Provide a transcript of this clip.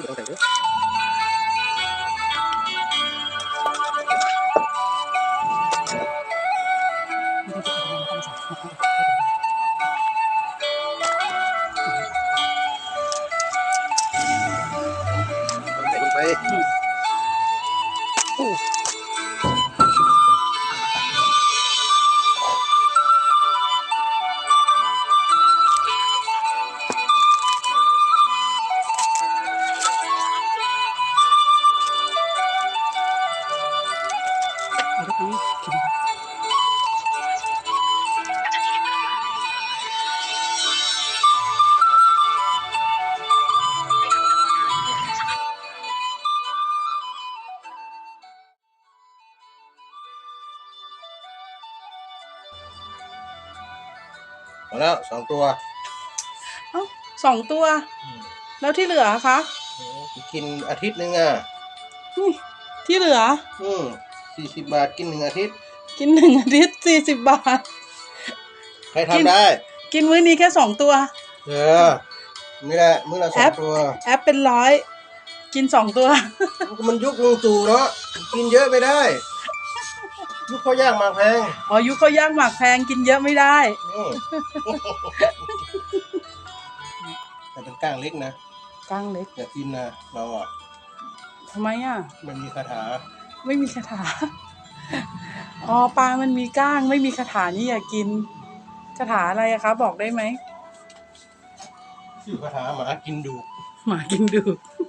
っていいる มาแล้วสองตัวเอ้าสองตัว แล้วที่เหลือคะ กินอาทิตย์นึงอะที่เหลือ อืม สี่สิบบาทกินหนึ่งอาทิตย์ กินหนึ่งอาทิตย์สี่สิบบาท ใครกินทำได้ กินมื้อนี้แค่สองตัว เออนี่แหละมื้อละสอแองปตัว แอปเป็นร้อย กินสองตัว มันยุคลุงตู่เนาะกินเยอะไม่ได้ ยุคเขาย่างหมากแพงอ๋อยุคเขาย่างหมากแพงกินเยอะไม่ได้อืมแต่เป็นก้างเล็กนะก้างเล็กอย่ากินนะเราอะทำไมอะ มันมีคาถา ไม่มีคาถา อ๋อปลามันมีก้างไม่มีคาถานี่อย่ากินคาถาอะไรอะคะ บอกได้ไหม ชื่อคาถาหมากินดู หมากินดูอ